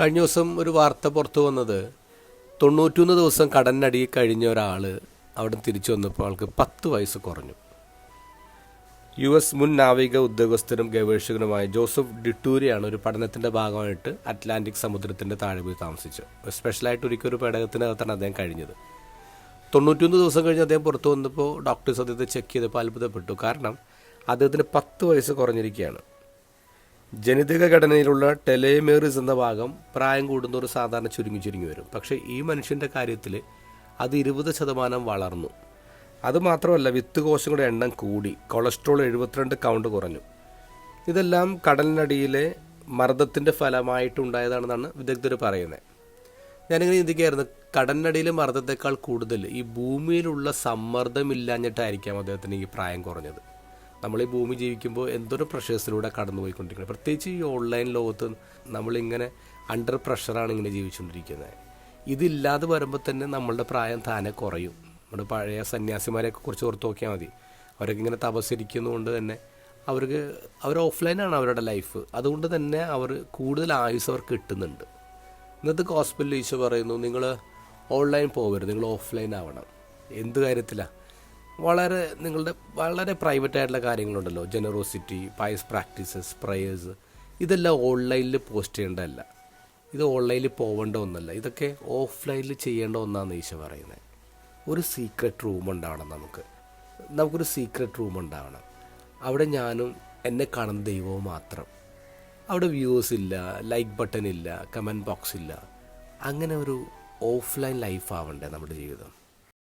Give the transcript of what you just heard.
കഴിഞ്ഞ ദിവസം ഒരു വാർത്ത പുറത്തു വന്നത് തൊണ്ണൂറ്റൊന്ന് ദിവസം കടന്നടി കഴിഞ്ഞ ഒരാൾ അവിടെ തിരിച്ചു വന്നപ്പോൾ ആൾക്ക് പത്ത് വയസ്സ് കുറഞ്ഞു. യു എസ് മുൻ നാവിക ഉദ്യോഗസ്ഥരും ഗവേഷകനുമായ ജോസഫ് ഡിട്ടൂരിയാണ് ഒരു പഠനത്തിന്റെ ഭാഗമായിട്ട് അറ്റ്ലാന്റിക് സമുദ്രത്തിന്റെ താഴെ പോയി താമസിച്ചത്. സ്പെഷ്യലായിട്ട് ഒരിക്കൽ ഒരു പേടകത്തിനകത്താണ് അദ്ദേഹം കഴിഞ്ഞത്. തൊണ്ണൂറ്റൊന്ന് ദിവസം കഴിഞ്ഞ് അദ്ദേഹം പുറത്തു വന്നപ്പോൾ ഡോക്ടേഴ്സ് അദ്ദേഹത്തെ ചെക്ക് ചെയ്തപ്പോൾ അത്ഭുതപ്പെട്ടു. കാരണം അദ്ദേഹത്തിന് പത്ത് വയസ്സ് കുറഞ്ഞിരിക്കുകയാണ്. ജനിതക ഘടനയിലുള്ള ടെലേമേറിസ് എന്ന ഭാഗം പ്രായം കൂടുന്നതോറും സാധാരണ ചുരുങ്ങി ചുരുങ്ങി വരും. പക്ഷേ ഈ മനുഷ്യന്റെ കാര്യത്തിൽ അത് ഇരുപത് ശതമാനം വളർന്നു. അതുമാത്രമല്ല വിത്ത് കോശങ്ങളുടെ എണ്ണം കൂടി. കൊളസ്ട്രോൾ എഴുപത്തിരണ്ട് കൗണ്ട് കുറഞ്ഞു. ഇതെല്ലാം കടലിനടിയിലെ മർദ്ദത്തിന്റെ ഫലമായിട്ടുണ്ടായതാണെന്നാണ് വിദഗ്ധർ പറയുന്നത്. ഞാനിങ്ങനെ ചിന്തിക്കുകയായിരുന്നു കടലിനടിയിലെ മർദ്ദത്തെക്കാൾ കൂടുതൽ ഈ ഭൂമിയിലുള്ള സമ്മർദ്ദമില്ലാഞ്ഞിട്ടായിരിക്കാം അദ്ദേഹത്തിന് ഈ പ്രായം കുറഞ്ഞത്. നമ്മൾ ഈ ഭൂമി ജീവിക്കുമ്പോൾ എന്തൊരു പ്രഷേഴ്സിലൂടെ കടന്നു പോയിക്കൊണ്ടിരിക്കുന്നത് പ്രത്യേകിച്ച് ഈ ഓൺലൈൻ ലോകത്ത് നമ്മളിങ്ങനെ അണ്ടർ പ്രഷറാണ് ഇങ്ങനെ ജീവിച്ചുകൊണ്ടിരിക്കുന്നത് ഇതില്ലാതെ വരുമ്പോൾ തന്നെ നമ്മളുടെ പ്രായം താനെ കുറയും. നമ്മുടെ പഴയ സന്യാസിമാരെയൊക്കെ കുറിച്ച് ഓർത്ത് നോക്കിയാൽ മതി. അവരൊക്കെ ഇങ്ങനെ തപസ്സിരിക്കുന്നതുകൊണ്ട് തന്നെ അവർക്ക് അവർ ഓഫ്ലൈനാണ് അവരുടെ ലൈഫ് അതുകൊണ്ട് തന്നെ അവർ കൂടുതൽ ആയുസ് അവർക്ക് കിട്ടുന്നുണ്ട്. ഇന്നത്തെ ഹോസ്പിറ്റലിൽ ഈശോ പറയുന്നു നിങ്ങൾ ഓൺലൈൻ പോകരുത് നിങ്ങൾ ഓഫ്ലൈൻ ആവണം. എന്ത് കാര്യത്തിലാണ് വളരെ നിങ്ങളുടെ വളരെ പ്രൈവറ്റ് ആയിട്ടുള്ള കാര്യങ്ങളുണ്ടല്ലോ. ജനറോസിറ്റി പയസ് പ്രാക്ടീസസ് പ്രയേഴ്സ് ഇതെല്ലാം ഓൺലൈനിൽ പോസ്റ്റ് ചെയ്യേണ്ടതല്ല. ഇത് ഓൺലൈനിൽ പോകേണ്ട ഒന്നല്ല. ഇതൊക്കെ ഓഫ്ലൈനിൽ ചെയ്യേണ്ട ഒന്നാണ് ഈശോ പറയുന്നത് ഒരു സീക്രട്ട് റൂം ഉണ്ടാവണം നമുക്ക്. നമുക്കൊരു സീക്രട്ട് റൂം ഉണ്ടാവണം. അവിടെ ഞാനും എന്നെ കാണുന്ന ദൈവവും മാത്രം. അവിടെ വ്യൂസ് ഇല്ല ലൈക്ക് ബട്ടൺ ഇല്ല കമന്റ് ബോക്സ് ഇല്ല. അങ്ങനെ ഒരു ഓഫ്ലൈൻ ലൈഫ് ആവണ്ടേ നമ്മുടെ ജീവിതം?